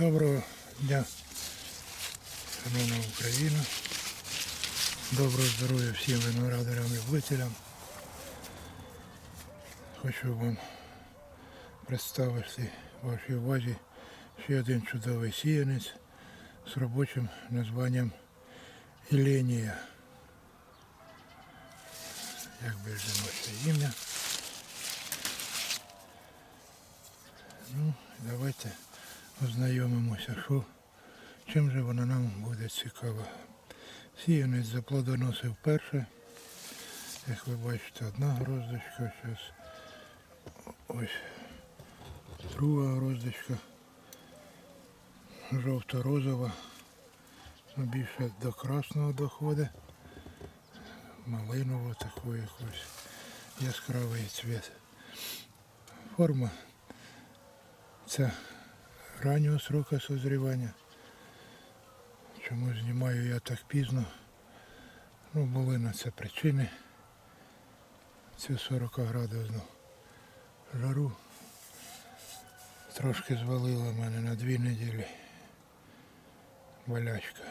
Доброго дня, шановна Україна. Доброго здоров'я всім виноградарям і любителям. Хочу вам представити вашій увазі ще один чудовий сіянець з робочим названням Іленія. Як би жіноче ім'я. Ну, давайте ознайомимося, що, чим же вона нам буде цікава. Сіянець заплодоносив перше. Як ви бачите, одна гроздочка, зараз ось. Друга гроздочка, жовто-розова, ну, більше до красного доходить, малиново такий якийсь яскравий цвіт. Форма. Це раннього срока созрівання. Чому знімаю я так пізно? Ну, були на це причини. Цю 40 градусну жару. Трошки звалила мене на дві неділі. Болячка.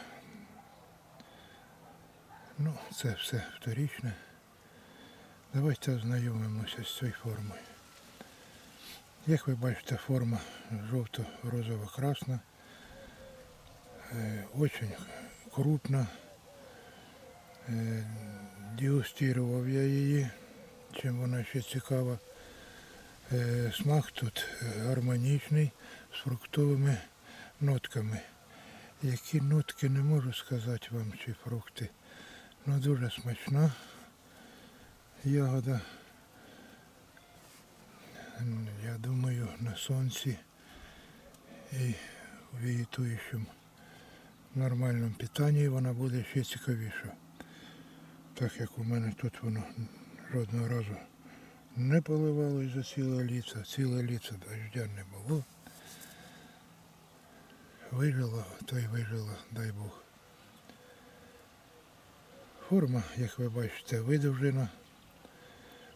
Ну, це все вторічне. Давайте ознайомимося з цією формою. Як ви бачите, форма жовто-розово-красна. Е, Очень крупна. Е, Дегустував я її, чим вона ще цікава. Е, Смак тут гармонічний з фруктовими нотками. Які нотки не можу сказати вам, чи фрукти. Ну дуже смачна ягода. Я думаю, на сонці і в вегетуючому нормальному питанні вона буде ще цікавіша. Так як у мене тут воно жодного разу не поливалось за ціле літо, ціле літо дождя не було. Вижила, то й вижила, дай Бог. Форма, як ви бачите, видовжена,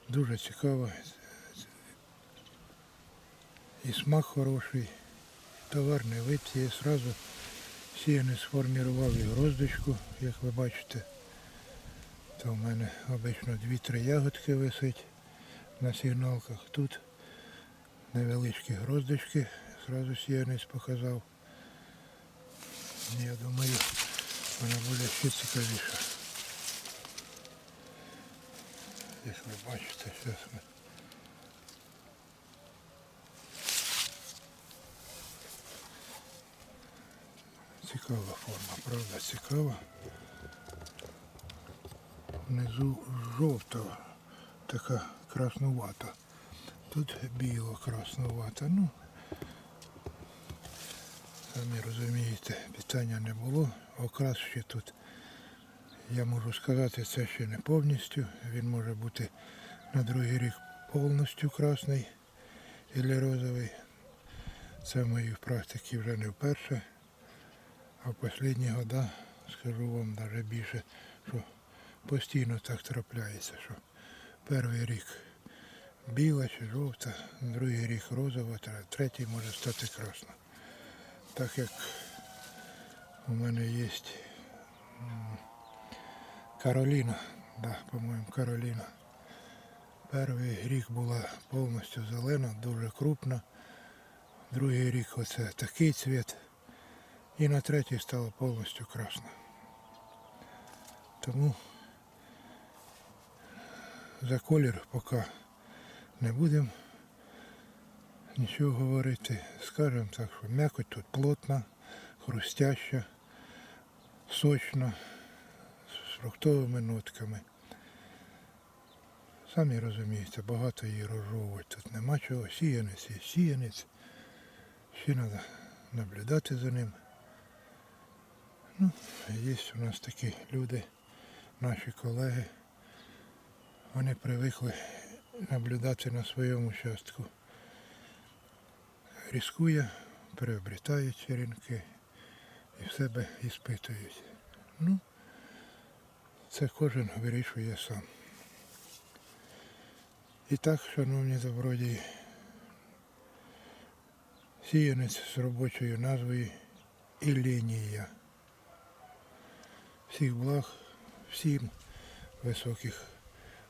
дуже цікава. І смак хороший, товарний вид. Я одразу сіяний сформував і гроздочку, як ви бачите. То в мене обично 2-3 ягодки висить на сигналках. Тут невеличкі гроздочки, одразу сіянець показав. Я думаю, вона буде ще цікавіша. Як ви бачите, зараз ми Цікава форма, правда, цікава. Внизу жовта, така краснувата. Тут біло краснувата. Ну, самі розумієте, питання не було. Окрас ще тут, я можу сказати, це ще не повністю. Він може бути на другий рік повністю красний або розовий. Це в моїй практиці вже не вперше. А в останні года, скажу вам навіть більше, що постійно так трапляється, що перший рік біла чи жовта, другий рік розова, третій може стати красна. Так як у мене є Кароліна, да, по-моєму, Кароліна. Перший рік була повністю зелена, дуже крупна. Другий рік оце такий цвіт. І на третій стало повністю красно. Тому за колір поки не будемо нічого говорити. Скажемо так, що м'якоть тут плотна, хрустяща, сочна, з фруктовими нотками. Самі розумієте, багато її розжовувати тут нема чого. Сіянець є сіянець. Ще треба наблюдати за ним. Ну, є у нас такі люди, наші колеги. Вони привикли наблюдати на своєму участку. Різкує, приобретають черенки і в себе іспитують. Ну, це кожен вирішує сам. І так, шановні добродії, Сіянець з робочою назвою Ілінія. Всіх благ, всім високих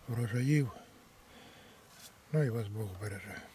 врожаїв. Ну і вас Бог береже.